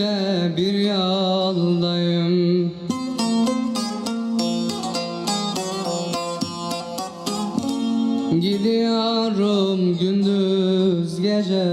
İnce bir yoldayım Gidiyorum gündüz gece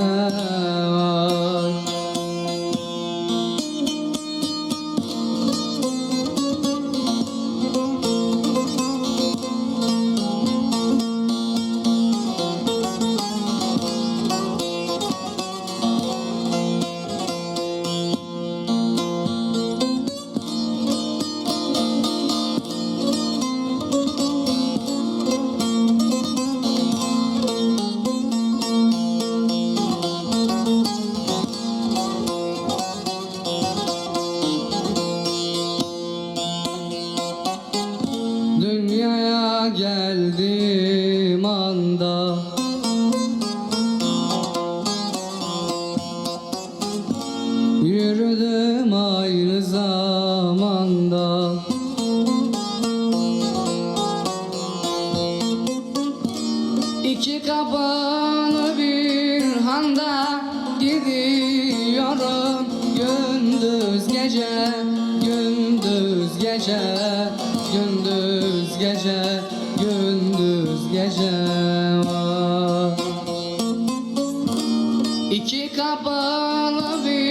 zamanda İki kapalı bir handa gidiyorum Gündüz gece, gündüz gece Gündüz gece, gündüz gece Vay. İki kapalı bir